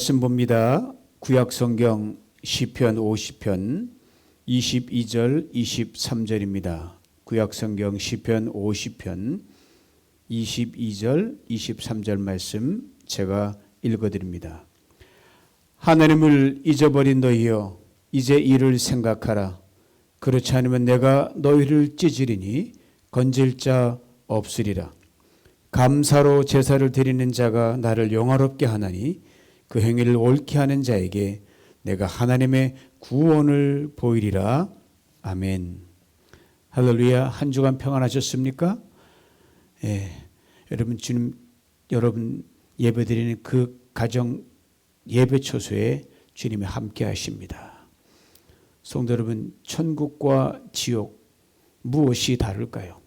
말씀 봅니다. 구약 성경 시편 50편 22절 23절입니다. 구약 성경 시편 50편 22절 23절 말씀 제가 읽어 드립니다. 하나님을 잊어버린 너희여 이제 이를 생각하라. 그렇지 않으면 내가 너희를 찢으리니 건질 자 없으리라. 감사로 제사를 드리는 자가 나를 영화롭게 하나니 그 행위를 옳게 하는 자에게 내가 하나님의 구원을 보이리라. 아멘. 할렐루야. 한 주간 평안하셨습니까? 예. 여러분 주님 여러분 예배드리는 그 가정 예배 초소에 주님이 함께 하십니다. 성도 여러분, 천국과 지옥 무엇이 다를까요?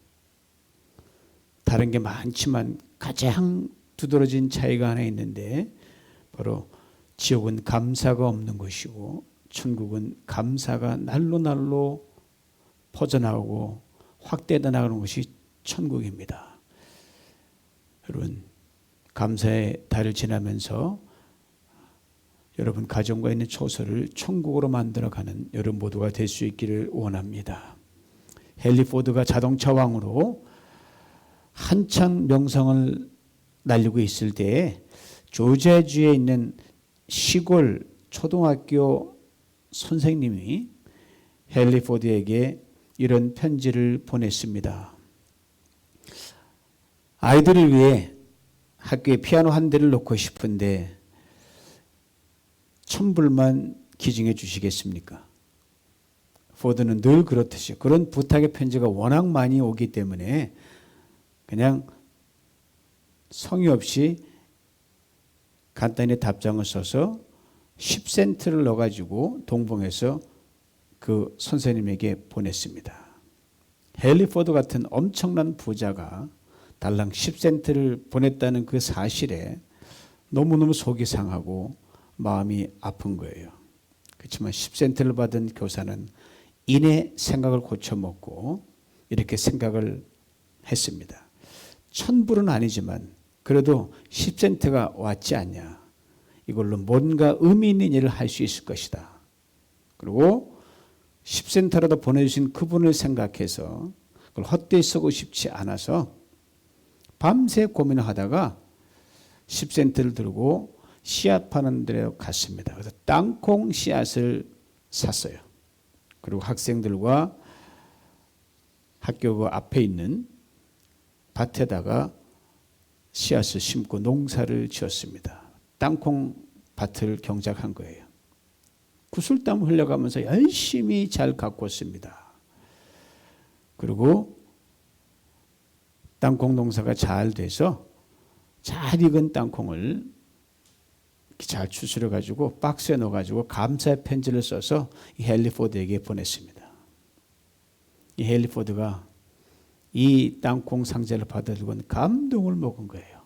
다른 게 많지만 가장 두드러진 차이가 하나 있는데 바로 지옥은 감사가 없는 것이고 천국은 감사가 날로 날로 퍼져나오고 확대돼 나가는 것이 천국입니다. 여러분 감사의 달을 지나면서 여러분 가정과 있는 초소를 천국으로 만들어가는 여러분 모두가 될 수 있기를 원합니다. 헨리 포드가 자동차 왕으로 한창 명성을 날리고 있을 때에 조지아주에 있는 시골 초등학교 선생님이 헨리 포드에게 이런 편지를 보냈습니다. 아이들을 위해 학교에 피아노 한 대를 놓고 싶은데 천불만 기증해 주시겠습니까? 포드는 늘 그렇듯이 그런 부탁의 편지가 워낙 많이 오기 때문에 그냥 성의 없이 간단히 답장을 써서 10센트를 넣어가지고 동봉해서 그 선생님에게 보냈습니다. 헨리 포드 같은 엄청난 부자가 달랑 10센트를 보냈다는 그 사실에 너무너무 속이 상하고 마음이 아픈 거예요. 그렇지만 10센트를 받은 교사는 이내 생각을 고쳐먹고 이렇게 생각을 했습니다. 천불은 아니지만 그래도 10센트가 왔지 않냐. 이걸로 뭔가 의미 있는 일을 할 수 있을 것이다. 그리고 10센트라도 보내주신 그분을 생각해서 그걸 헛되이 쓰고 싶지 않아서 밤새 고민을 하다가 10센트를 들고 씨앗 파는 데 갔습니다. 그래서 땅콩 씨앗을 샀어요. 그리고 학생들과 학교 그 앞에 있는 밭에다가 씨앗을 심고 농사를 지었습니다. 땅콩 밭을 경작한 거예요. 구슬땀 흘려가면서 열심히 잘 가꿨습니다. 그리고 땅콩 농사가 잘 돼서 잘 익은 땅콩을 잘 추스려 가지고 박스에 넣어 가지고 감사의 편지를 써서 이 헨리 포드에게 보냈습니다. 이 헨리 포드가 이 땅콩 상자를 받아들고는 감동을 먹은 거예요.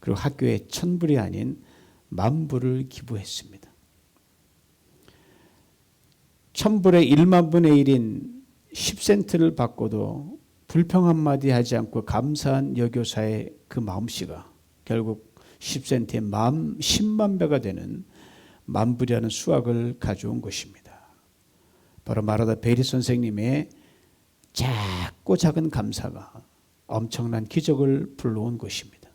그리고 학교에 천불이 아닌 만불을 기부했습니다. 천불의 1만 분의 1인 10센트를 받고도 불평 한마디 하지 않고 감사한 여교사의 그 마음씨가 결국 10센트의 만 10만 배가 되는 만불이라는 수학을 가져온 것입니다. 바로 마라다 베리 선생님의 작고 작은 감사가 엄청난 기적을 불러온 것입니다.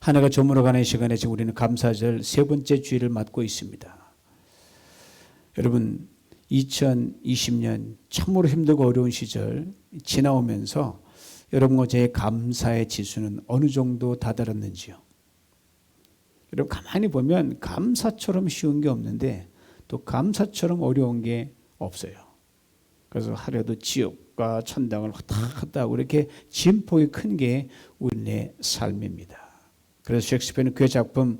한 해가 저물어가는 시간에 지금 우리는 감사절 세 번째 주일을 맞고 있습니다. 여러분 2020년 참으로 힘들고 어려운 시절 지나오면서 여러분과 제 감사의 지수는 어느 정도 다다랐는지요? 여러분 가만히 보면 감사처럼 쉬운 게 없는데 또 감사처럼 어려운 게 없어요. 그래서 하루에도 지옥과 천당을 왔다 갔다 하고 이렇게 진폭이 큰 게 우리의 삶입니다. 그래서 셰익스피어는 그 작품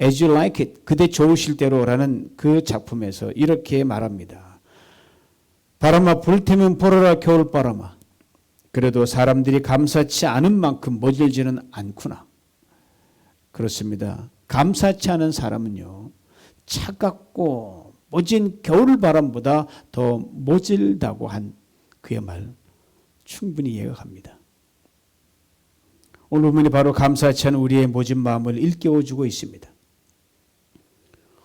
As You Like It, 그대 좋으실 대로라는 그 작품에서 이렇게 말합니다. 바람아 불태면 불어라 겨울바람아. 그래도 사람들이 감사치 않은 만큼 모질지는 않구나. 그렇습니다. 감사치 않은 사람은요, 차갑고 모진 겨울 바람보다 더 모질다고 한 그의 말 충분히 이해가 갑니다. 오늘 본문이 바로 감사치 않은 우리의 모진 마음을 일깨워주고 있습니다.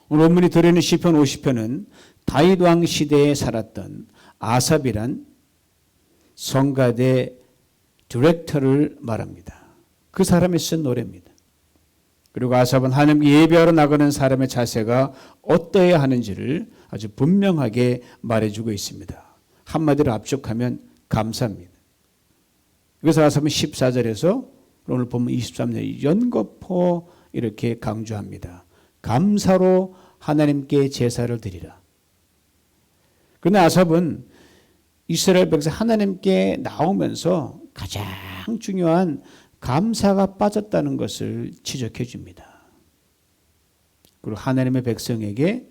오늘 본문이 들어있는 시편 50편은 다윗 왕 시대에 살았던 아삽이란 성가대 디렉터를 말합니다. 그 사람이 쓴 노래입니다. 그리고 아삽은 하나님께 예배하러 나가는 사람의 자세가 어떠해야 하는지를 아주 분명하게 말해주고 있습니다. 한마디로 압축하면 감사입니다. 그래서 아삽은 14절에서 오늘 보면 23절 연거포 이렇게 강조합니다. 감사로 하나님께 제사를 드리라. 그런데 아삽은 이스라엘 백성 하나님께 나오면서 가장 중요한 감사가 빠졌다는 것을 지적해 줍니다. 그리고 하나님의 백성에게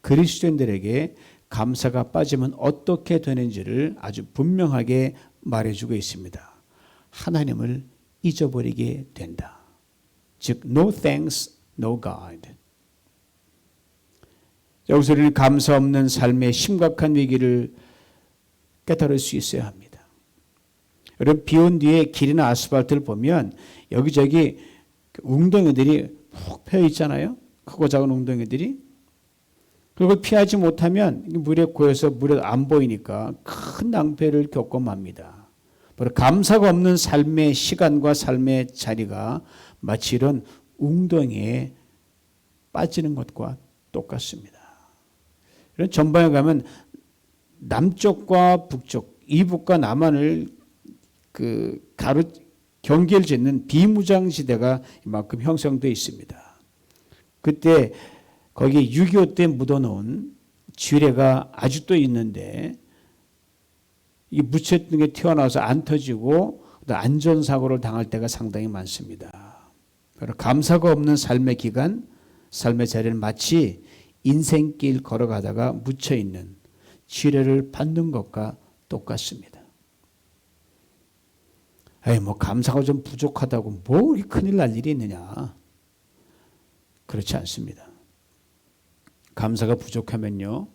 그리스도인들에게 감사가 빠지면 어떻게 되는지를 아주 분명하게 말해주고 있습니다. 하나님을 잊어버리게 된다. 즉, no thanks, no God. 여기서 우리는 감사 없는 삶의 심각한 위기를 깨달을 수 있어야 합니다. 여러분, 비온 뒤에 길이나 아스팔트를 보면 여기저기 웅덩이들이 푹 패여 있잖아요. 크고 작은 웅덩이들이. 그걸 피하지 못하면 물에 고여서 물에 안 보이니까 큰 낭패를 겪고 맙니다. 바로 감사가 없는 삶의 시간과 삶의 자리가 마치 이런 웅덩이에 빠지는 것과 똑같습니다. 이런 전방에 가면 남쪽과 북쪽, 이북과 남한을 그 가로 경계를 짓는 비무장지대가 이만큼 형성되어 있습니다. 그때 거기 6.25 때 묻어놓은 지뢰가 아직도 있는데 이게 튀어나와서 안 터지고 안전사고를 당할 때가 상당히 많습니다. 감사가 없는 삶의 기간, 삶의 자리는 마치 인생길 걸어가다가 묻혀 있는 지뢰를 받는 것과 똑같습니다. 에이, 뭐, 감사가 좀 부족하다고 뭐, 이 큰일 날 일이 있느냐. 그렇지 않습니다. 감사가 부족하면요,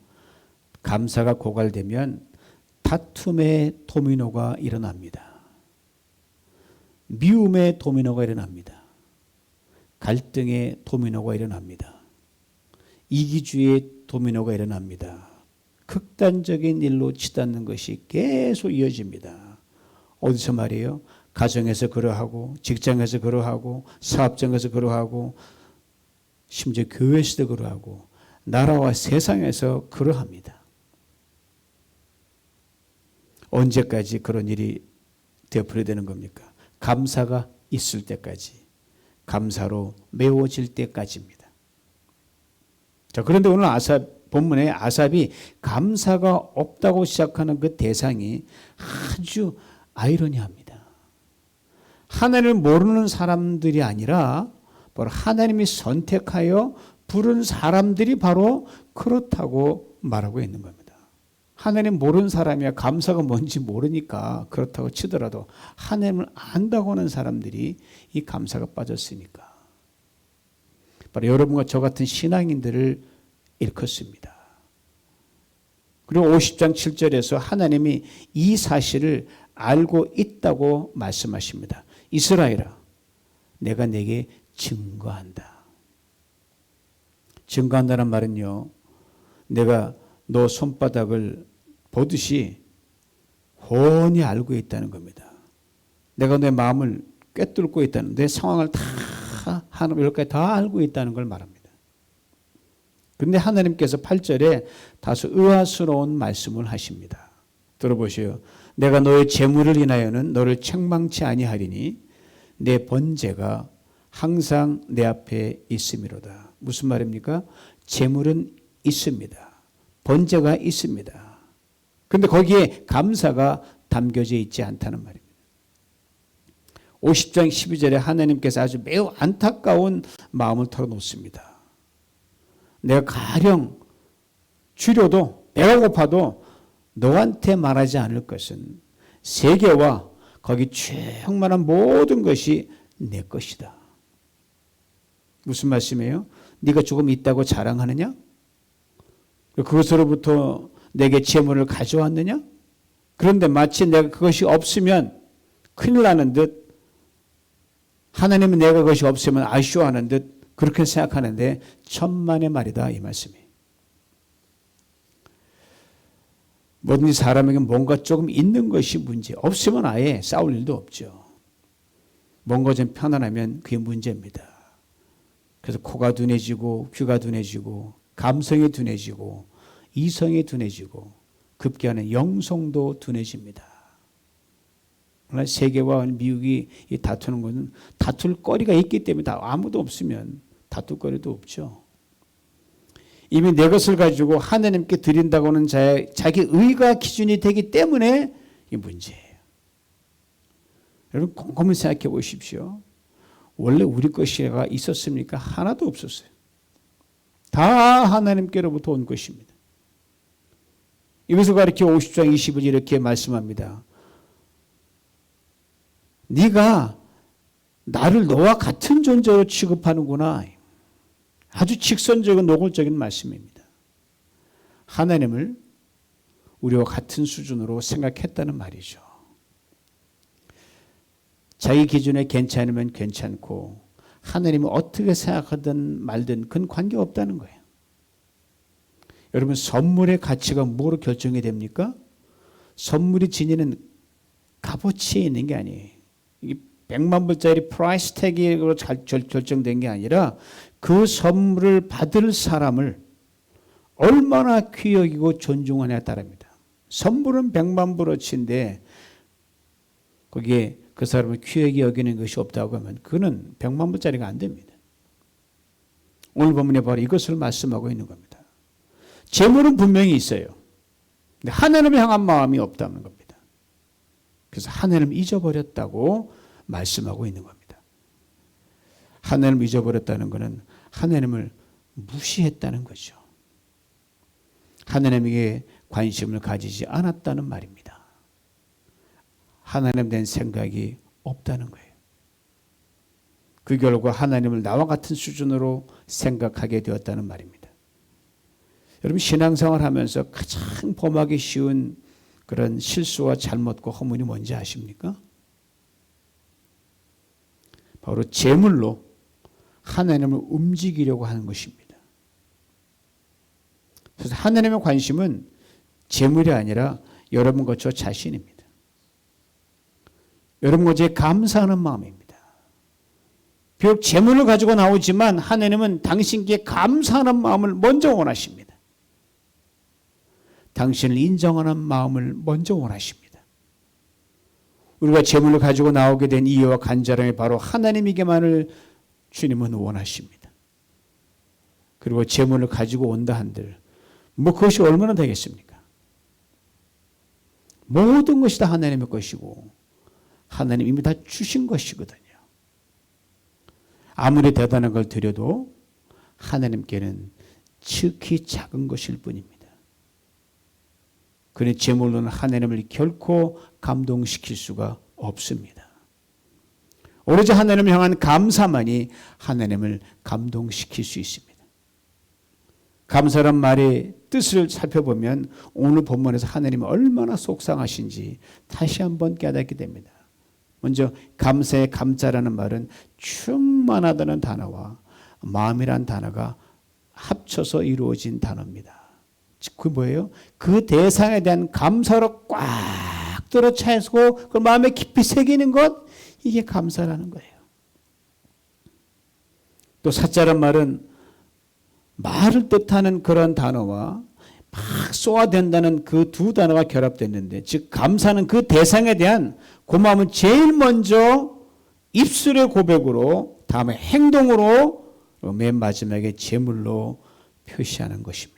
감사가 고갈되면 다툼의 도미노가 일어납니다. 미움의 도미노가 일어납니다. 갈등의 도미노가 일어납니다. 이기주의 도미노가 일어납니다. 극단적인 일로 치닫는 것이 계속 이어집니다. 어디서 말이에요? 가정에서 그러하고, 직장에서 그러하고, 사업장에서 그러하고, 심지어 교회에서도 그러하고, 나라와 세상에서 그러합니다. 언제까지 그런 일이 되어버려 되는 겁니까? 감사가 있을 때까지, 감사로 메워질 때까지입니다. 자, 그런데 오늘 아삽 본문에 아삽이 감사가 없다고 시작하는 그 대상이 아주 아이러니합니다. 하나님을 모르는 사람들이 아니라 바로 하나님이 선택하여 부른 사람들이 바로 그렇다고 말하고 있는 겁니다. 하나님 모르는 사람이야 감사가 뭔지 모르니까 그렇다고 치더라도 하나님을 안다고 하는 사람들이 이 감사가 빠졌으니까. 바로 여러분과 저 같은 신앙인들을 일컫습니다. 그리고 50장 7절에서 하나님이 이 사실을 알고 있다고 말씀하십니다. 이스라엘아, 내가 내게 증거한다. 증거한다는 말은요, 내가 너 손바닥을 보듯이 훤히 알고 있다는 겁니다. 내가 내 마음을 꿰뚫고 있다는, 내 상황을 다, 하나님 이렇게 다 알고 있다는 걸 말합니다. 근데 하나님께서 8절에 다소 의아스러운 말씀을 하십니다. 들어보시오. 내가 너의 재물을 인하여는 너를 책망치 아니하리니 내 번제가 항상 내 앞에 있음이로다. 무슨 말입니까? 재물은 있습니다. 번제가 있습니다. 근데 거기에 감사가 담겨져 있지 않다는 말입니다. 50장 12절에 하나님께서 아주 매우 안타까운 마음을 털어놓습니다. 내가 가령 줄여도 배가 고파도 너한테 말하지 않을 것은 세계와 거기 충만한 모든 것이 내 것이다. 무슨 말씀이에요? 네가 조금 있다고 자랑하느냐? 그것으로부터 내게 재물을 가져왔느냐? 그런데 마치 내가 그것이 없으면 큰일 나는 듯 하나님은 내가 그것이 없으면 아쉬워하는 듯 그렇게 생각하는데 천만의 말이다 이 말씀이. 뭐든지 사람에게 뭔가 조금 있는 것이 문제. 없으면 아예 싸울 일도 없죠. 뭔가 좀 편안하면 그게 문제입니다. 그래서 코가 둔해지고 귀가 둔해지고 감성이 둔해지고 이성이 둔해지고 급기야는 영성도 둔해집니다. 그러나 세계와 미국이 이 다투는 것은 다툴 거리가 있기 때문에 다 아무도 없으면 다툴 거리도 없죠. 이미 내 것을 가지고 하나님께 드린다고는 자, 자기 의가 기준이 되기 때문에 이 문제예요. 여러분 곰곰이 생각해 보십시오. 원래 우리 것이가 있었습니까? 하나도 없었어요. 다 하나님께로부터 온 것입니다. 이것을 가리켜 50장 20절 이렇게 말씀합니다. 네가 나를 너와 같은 존재로 취급하는구나. 아주 직선적인 노골적인 말씀입니다. 하나님을 우리와 같은 수준으로 생각했다는 말이죠. 자기 기준에 괜찮으면 괜찮고 하나님은 어떻게 생각하든 말든 그건 관계없다는 거예요. 여러분 선물의 가치가 뭐로 결정이 됩니까? 선물이 지니는 값어치에 있는 게 아니에요. 이게 100만 불짜리 프라이스 태그로 결정된 게 아니라 그 선물을 받을 사람을 얼마나 귀 여기고 존중하냐에 따릅니다. 선물은 100만 불어치인데 거기에 그 사람을 귀하게 여기는 것이 없다고 하면 그는 100만 불짜리가 안 됩니다. 오늘 본문에 바로 이것을 말씀하고 있는 겁니다. 재물은 분명히 있어요. 근데 하나님을 향한 마음이 없다는 겁니다. 그래서 하나님을 잊어버렸다고 말씀하고 있는 겁니다. 하나님을 잊어버렸다는 것은 하나님을 무시했다는 거죠. 하나님에게 관심을 가지지 않았다는 말입니다. 하나님 된 생각이 없다는 거예요. 그 결과 하나님을 나와 같은 수준으로 생각하게 되었다는 말입니다. 여러분 신앙생활 하면서 가장 범하기 쉬운 그런 실수와 잘못과 허물이 뭔지 아십니까? 바로 재물로 하나님을 움직이려고 하는 것입니다. 그래서 하나님의 관심은 재물이 아니라 여러분과 저 자신입니다. 여러분과 제 감사하는 마음입니다. 비록 재물을 가지고 나오지만 하나님은 당신께 감사하는 마음을 먼저 원하십니다. 당신을 인정하는 마음을 먼저 원하십니다. 우리가 재물을 가지고 나오게 된 이유와 간절함이 바로 하나님에게만을 주님은 원하십니다. 그리고 재물을 가지고 온다 한들 뭐 그것이 얼마나 되겠습니까? 모든 것이 다 하나님의 것이고 하나님 이미 다 주신 것이거든요. 아무리 대단한 걸 드려도 하나님께는 지극히 작은 것일 뿐입니다. 그의 제물로는 하나님을 결코 감동시킬 수가 없습니다. 오로지 하나님을 향한 감사만이 하나님을 감동시킬 수 있습니다. 감사란 말의 뜻을 살펴보면 오늘 본문에서 하나님이 얼마나 속상하신지 다시 한번 깨닫게 됩니다. 먼저 감사의 감자라는 말은 충만하다는 단어와 마음이란 단어가 합쳐서 이루어진 단어입니다. 그 뭐예요? 그 대상에 대한 감사로 꽉 들어차 있고 그 마음에 깊이 새기는 것 이게 감사라는 거예요. 또 사자란 말은 말을 뜻하는 그런 단어와 막 쏘아댄다는 그 두 단어가 결합됐는데 즉 감사는 그 대상에 대한 고마움은 제일 먼저 입술의 고백으로 다음에 행동으로 맨 마지막에 제물로 표시하는 것입니다.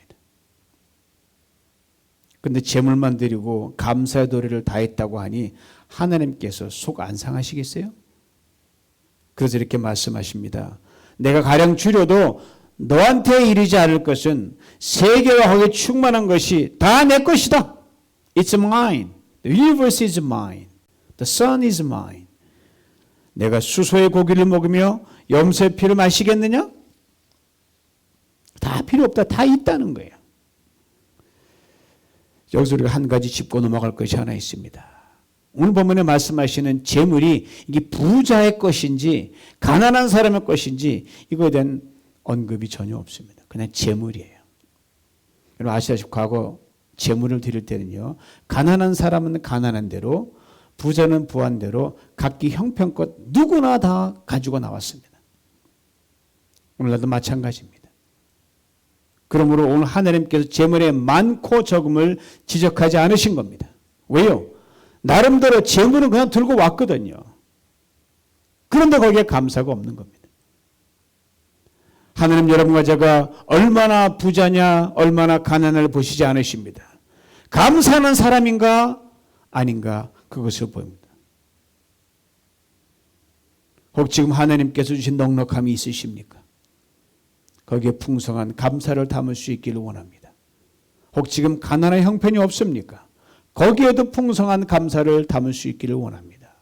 근데 제물만 드리고 감사의 도리를 다했다고 하니 하나님께서 속 안 상하시겠어요? 그래서 이렇게 말씀하십니다. 내가 가령 줄여도 너한테 이르지 않을 것은 세계와 거기에 충만한 것이 다 내 것이다. It's mine. The universe is mine. The sun is mine. 내가 수소의 고기를 먹으며 염소의 피를 마시겠느냐? 다 필요 없다. 다 있다는 거예요. 여기서 우리가 한 가지 짚고 넘어갈 것이 하나 있습니다. 오늘 본문에 말씀하시는 재물이 이게 부자의 것인지 가난한 사람의 것인지 이거에 대한 언급이 전혀 없습니다. 그냥 재물이에요. 여러분 아시다시피 과거 재물을 드릴 때는요. 가난한 사람은 가난한 대로 부자는 부한 대로 각기 형편껏 누구나 다 가지고 나왔습니다. 오늘날도 마찬가지입니다. 그러므로 오늘 하나님께서 재물의 많고 적음을 지적하지 않으신 겁니다. 왜요? 나름대로 재물은 그냥 들고 왔거든요. 그런데 거기에 감사가 없는 겁니다. 하나님 여러분과 제가 얼마나 부자냐, 얼마나 가난을 보시지 않으십니다. 감사하는 사람인가, 아닌가, 그것을 보입니다. 혹 지금 하나님께서 주신 넉넉함이 있으십니까? 거기에 풍성한 감사를 담을 수 있기를 원합니다. 혹 지금 가난한 형편이 없습니까? 거기에도 풍성한 감사를 담을 수 있기를 원합니다.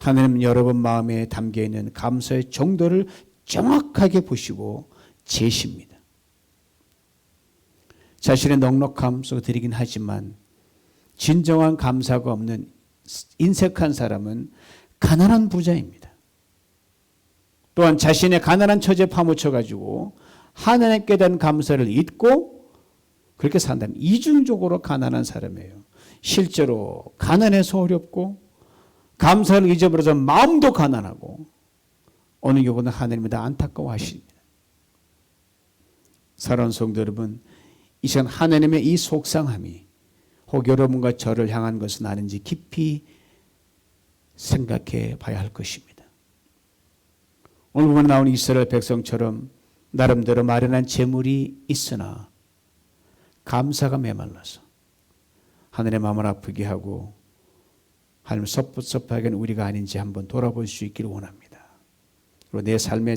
하나님 여러분 마음에 담겨 있는 감사의 정도를 정확하게 보시고 재십니다. 자신의 넉넉함 속 드리긴 하지만 진정한 감사가 없는 인색한 사람은 가난한 부자입니다. 또한 자신의 가난한 처지에 파묻혀 가지고 하나님께 대한 감사를 잊고 그렇게 산다면 이중적으로 가난한 사람이에요. 실제로 가난해서 어렵고 감사를 잊어버려서 마음도 가난하고 어느 경우는 하나님이 다 안타까워하십니다. 사랑하는 성도 여러분, 이 시간 하나님의 이 속상함이 혹 여러분과 저를 향한 것은 아닌지 깊이 생각해 봐야 할 것입니다. 오늘 보면 나온 이스라엘 백성처럼 나름대로 마련한 재물이 있으나 감사가 메말라서 하늘의 마음을 아프게 하고 하나님 섭섭하게 우리가 아닌지 한번 돌아볼 수 있기를 원합니다. 그리고 내 삶의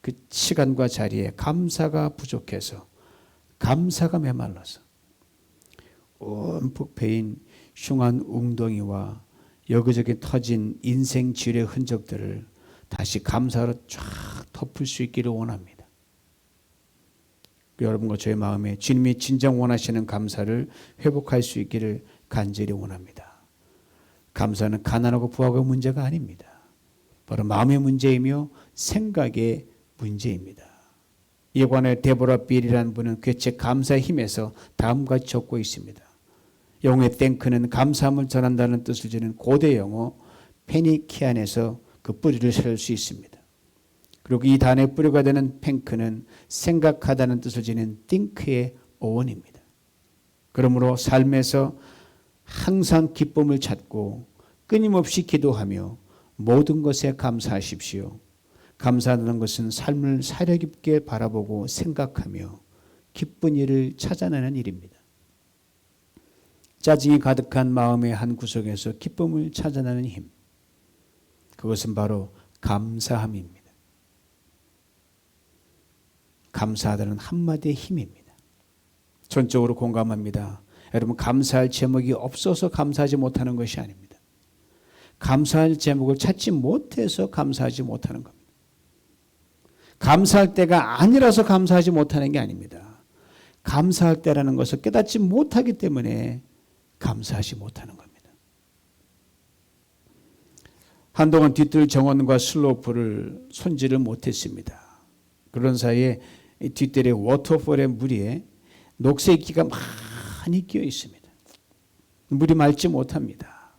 그 시간과 자리에 감사가 부족해서 감사가 메말라서 움푹 패인 흉한 웅덩이와 여기저기 터진 인생 지뢰 흔적들을 다시 감사로 쫙 덮을 수 있기를 원합니다. 여러분과 저의 마음에 주님이 진정 원하시는 감사를 회복할 수 있기를 간절히 원합니다. 감사는 가난하고 부하고 문제가 아닙니다. 바로 마음의 문제이며 생각의 문제입니다. 이에 관해 데보라 빌이라는 분은 괴책 감사의 힘에서 다음과 적고 있습니다. 영의 땡크는 감사함을 전한다는 뜻을 지닌 고대 영어 페니키안에서 그 뿌리를 세울 수 있습니다. 그리고 이 단의 뿌리가 되는 팽크는 생각하다는 뜻을 지닌 think의 어원입니다. 그러므로 삶에서 항상 기쁨을 찾고 끊임없이 기도하며 모든 것에 감사하십시오. 감사하는 것은 삶을 사려 깊게 바라보고 생각하며 기쁜 일을 찾아내는 일입니다. 짜증이 가득한 마음의 한 구석에서 기쁨을 찾아내는 힘. 그것은 바로 감사함입니다. 감사하다는 한마디의 힘입니다. 전적으로 공감합니다. 여러분, 감사할 제목이 없어서 감사하지 못하는 것이 아닙니다. 감사할 제목을 찾지 못해서 감사하지 못하는 겁니다. 감사할 때가 아니라서 감사하지 못하는 게 아닙니다. 감사할 때라는 것을 깨닫지 못하기 때문에 감사하지 못하는 겁니다. 한동안 뒤뜰 정원과 슬로프를 손질을 못했습니다. 그런 사이에 뒷뜰의 워터폴의 물에 녹색 기가 많이 끼어 있습니다. 물이 맑지 못합니다.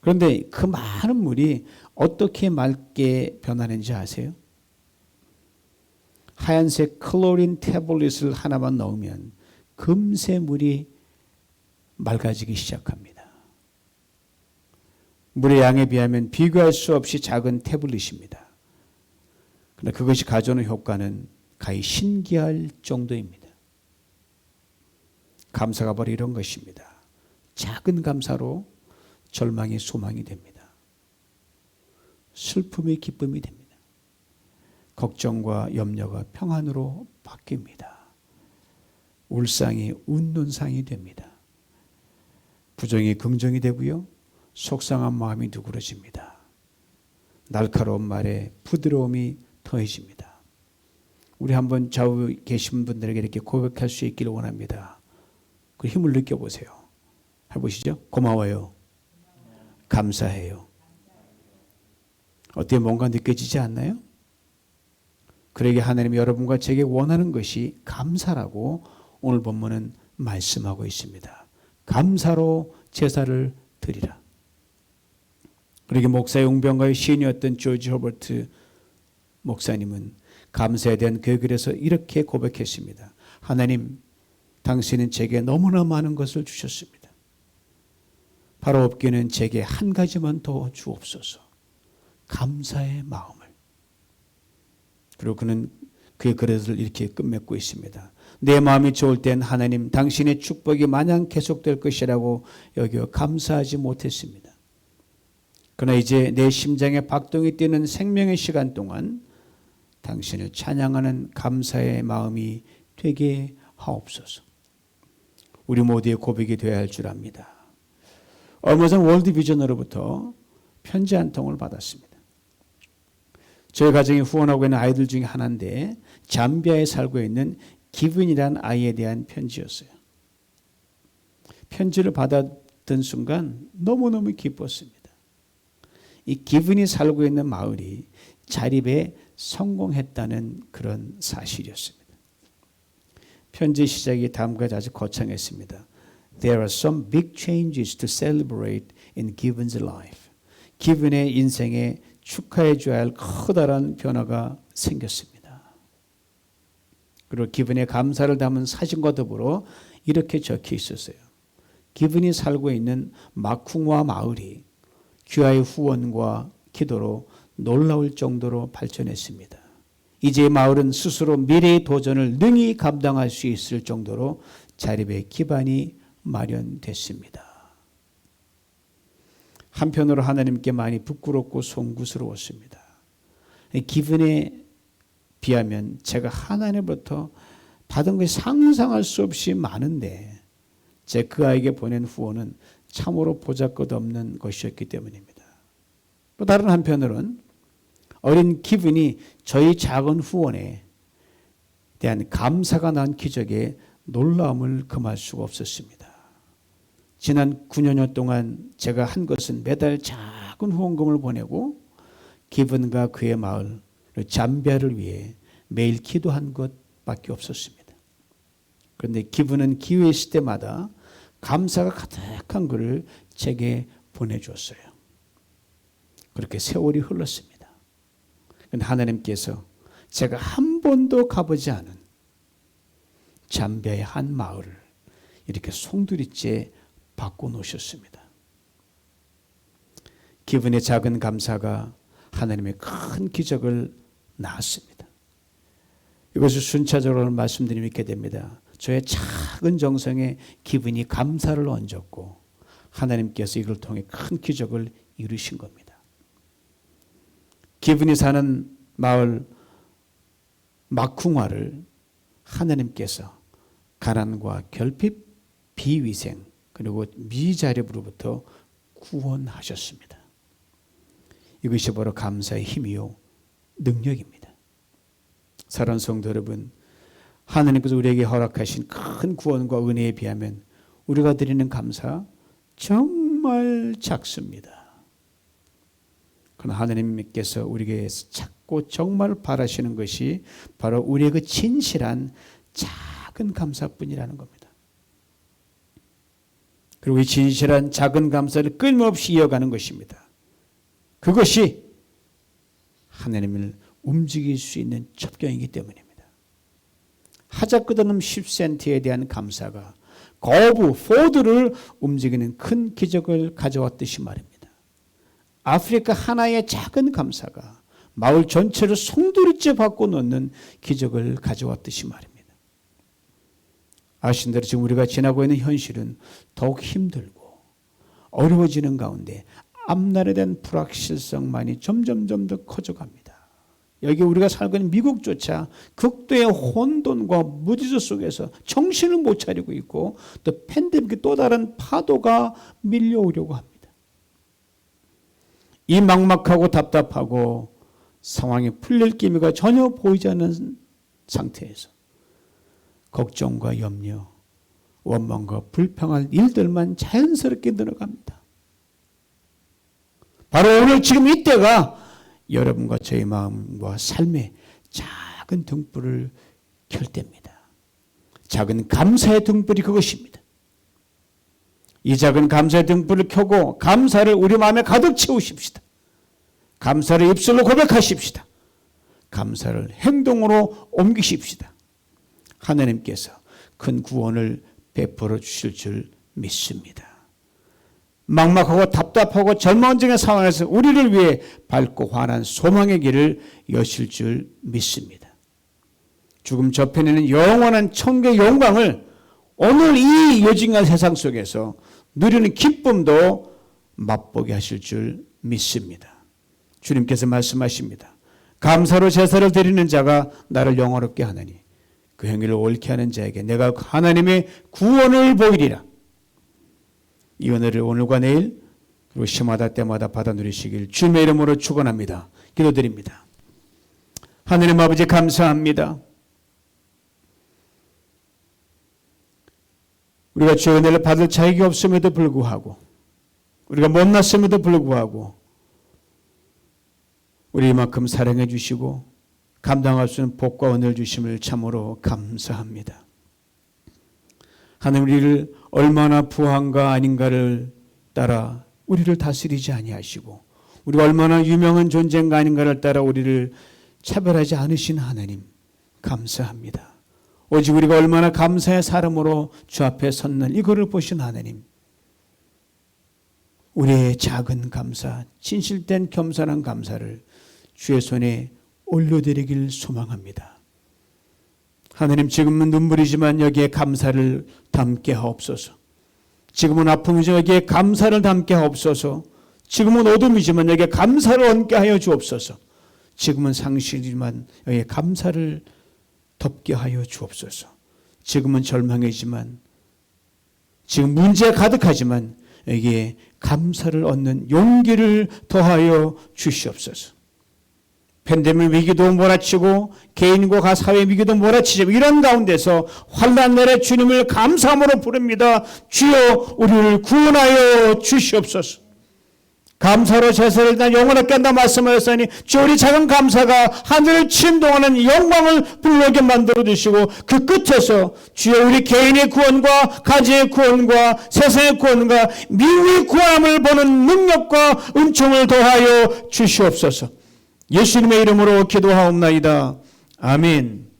그런데 그 많은 물이 어떻게 맑게 변하는지 아세요? 하얀색 클로린 태블릿을 하나만 넣으면 금세 물이 맑아지기 시작합니다. 물의 양에 비하면 비교할 수 없이 작은 태블릿입니다. 그러나 그것이 가져오는 효과는 가히 신기할 정도입니다. 감사가 바로 이런 것입니다. 작은 감사로 절망이 소망이 됩니다. 슬픔이 기쁨이 됩니다. 걱정과 염려가 평안으로 바뀝니다. 울상이 웃는 상이 됩니다. 부정이 긍정이 되고요. 속상한 마음이 누그러집니다. 날카로운 말에 부드러움이 더해집니다. 우리 한번 좌우 계신 분들에게 이렇게 고백할 수 있기를 원합니다. 그 힘을 느껴보세요. 해보시죠. 고마워요. 감사해요. 어떻게 뭔가 느껴지지 않나요? 그러게 하나님 여러분과 제게 원하는 것이 감사라고 오늘 본문은 말씀하고 있습니다. 감사로 제사를 드리라. 그러게 목사 용병가의 시인이었던 조지 호버트 목사님은 감사에 대한 그 글에서 이렇게 고백했습니다. 하나님, 당신은 제게 너무나 많은 것을 주셨습니다. 바로 없기는 제게 한 가지만 더 주옵소서. 감사의 마음을. 그리고 그는 그의 글을 이렇게 끝맺고 있습니다. 내 마음이 좋을 땐 하나님 당신의 축복이 마냥 계속될 것이라고 여겨 감사하지 못했습니다. 그러나 이제 내 심장에 박동이 뛰는 생명의 시간 동안 당신을 찬양하는 감사의 마음이 되게 하옵소서. 우리 모두의 고백이 되어야 할 줄 압니다. 얼마 전 월드비전으로부터 편지 한 통을 받았습니다. 저희 가정에 후원하고 있는 아이들 중에 하나인데 잠비아에 살고 있는 기분이란 아이에 대한 편지였어요. 편지를 받았던 순간 너무너무 기뻤습니다. 이 기분이 살고 있는 마을이 자립에 성공했다는 그런 사실이었습니다. 편지 시작이 다음과 아주 거창했습니다. There are some big changes to celebrate in Given's life. 기분의 인생에 축하해 줘야 할 커다란 변화가 생겼습니다. 그리고 기분의 감사를 담은 사진과 더불어 이렇게 적혀 있었어요. 기분이 살고 있는 마쿵와 마을이 귀하의 후원과 기도로 놀라울 정도로 발전했습니다. 이제 마을은 스스로 미래의 도전을 능히 감당할 수 있을 정도로 자립의 기반이 마련됐습니다. 한편으로 하나님께 많이 부끄럽고 송구스러웠습니다. 기분에 비하면 제가 하나님부터 받은 것이 상상할 수 없이 많은데 제 그 아이에게 보낸 후원은 참으로 보잘것없는 것이었기 때문입니다. 또 다른 한편으로는 어린 기분이 저희 작은 후원에 대한 감사가 난 기적에 놀라움을 금할 수가 없었습니다. 지난 9년여 동안 제가 한 것은 매달 작은 후원금을 보내고 기분과 그의 마을 잠비아를 위해 매일 기도한 것밖에 없었습니다. 그런데 기분은 기회 있을 때마다 감사가 가득한 글을 제게 보내주었어요. 그렇게 세월이 흘렀습니다. 그런데 하나님께서 제가 한 번도 가보지 않은 잠비아의 한 마을을 이렇게 송두리째 바꿔놓으셨습니다. 기분의 작은 감사가 하나님의 큰 기적을 낳았습니다. 이것을 순차적으로 말씀드리면 이렇게 됩니다. 저의 작은 정성에 기분이 감사를 얹었고 하나님께서 이걸 통해 큰 기적을 이루신 겁니다. 기분이 사는 마을 마쿵화를 하나님께서 가난과 결핍, 비위생, 그리고 미자립으로부터 구원하셨습니다. 이것이 바로 감사의 힘이요 능력입니다. 사랑 성도 여러분, 하나님께서 우리에게 허락하신 큰 구원과 은혜에 비하면 우리가 드리는 감사 정말 작습니다. 그러나 하나님께서 우리에게 찾고 정말 바라시는 것이 바로 우리의 그 진실한 작은 감사뿐이라는 겁니다. 그리고 이 진실한 작은 감사를 끊임없이 이어가는 것입니다. 그것이 하나님을 움직일 수 있는 첩경이기 때문입니다. 하자끄다는 10센트에 대한 감사가 거부, 포드를 움직이는 큰 기적을 가져왔듯이 말입니다. 아프리카 하나의 작은 감사가 마을 전체를 송두리째 바꿔 놓는 기적을 가져왔듯이 말입니다. 아신 대로 지금 우리가 지나고 있는 현실은 더욱 힘들고 어려워지는 가운데 앞날에 대한 불확실성만이 점점점 더 커져갑니다. 여기 우리가 살고 있는 미국조차 극도의 혼돈과 무지수 속에서 정신을 못 차리고 있고 또 팬데믹 또 다른 파도가 밀려오려고 합니다. 이 막막하고 답답하고 상황이 풀릴 기미가 전혀 보이지 않는 상태에서 걱정과 염려, 원망과 불평할 일들만 자연스럽게 늘어갑니다. 바로 오늘 지금 이때가 여러분과 저의 마음과 삶의 작은 등불을 켤 때입니다. 작은 감사의 등불이 그것입니다. 이 작은 감사의 등불을 켜고 감사를 우리 마음에 가득 채우십시다. 감사를 입술로 고백하십시다. 감사를 행동으로 옮기십시다. 하나님께서 큰 구원을 베풀어 주실 줄 믿습니다. 막막하고 답답하고 절망적인 상황에서 우리를 위해 밝고 환한 소망의 길을 여실 줄 믿습니다. 죽음 저편에는 영원한 천국의 영광을 오늘 이 요징한 세상 속에서 누리는 기쁨도 맛보게 하실 줄 믿습니다. 주님께서 말씀하십니다. 감사로 제사를 드리는 자가 나를 영화롭게 하나니 그 행위를 옳게 하는 자에게 내가 하나님의 구원을 보이리라. 이 은혜를 오늘과 내일 그리고 시마다 때마다 받아 누리시길 주님의 이름으로 축원합니다. 기도드립니다. 하느님 아버지 감사합니다. 우리가 주의 은혜를 받을 자격이 없음에도 불구하고 우리가 못났음에도 불구하고 우리 이만큼 사랑해 주시고 감당할 수 있는 복과 은혜를 주심을 참으로 감사합니다. 하나님 우리를 얼마나 부한가 아닌가를 따라 우리를 다스리지 아니하시고 우리가 얼마나 유명한 존재인가 아닌가를 따라 우리를 차별하지 않으신 하나님 감사합니다. 오직 우리가 얼마나 감사의 사람으로 주 앞에 섰는 이거를 보신 하나님 우리의 작은 감사 진실된 겸손한 감사를 주의 손에 올려드리길 소망합니다. 하나님 지금은 눈물이지만 여기에 감사를 담게 하옵소서. 지금은 아픔이지만 여기에 감사를 담게 하옵소서. 지금은 어둠이지만 여기에 감사를 얹게 하여 주옵소서. 지금은 상실이지만 여기에 감사를 덮게 하여 주옵소서. 지금은 절망이지만 지금 문제가 가득하지만 여기에 감사를 얻는 용기를 더하여 주시옵소서. 팬데믹 위기도 몰아치고 개인과 사회 위기도 몰아치지만 이런 가운데서 환란 날에 주님을 감사함으로 부릅니다. 주여 우리를 구원하여 주시옵소서. 감사로 제사를 다 영원하게 한다 말씀하셨으니 주 우리 작은 감사가 하늘을 침동하는 영광을 불러오게 만들어 주시고 그 끝에서 주여 우리 개인의 구원과 가정의 구원과 세상의 구원과 미국의 구원함을 보는 능력과 은총을 더하여 주시옵소서. 예수님의 이름으로 기도하옵나이다. 아멘.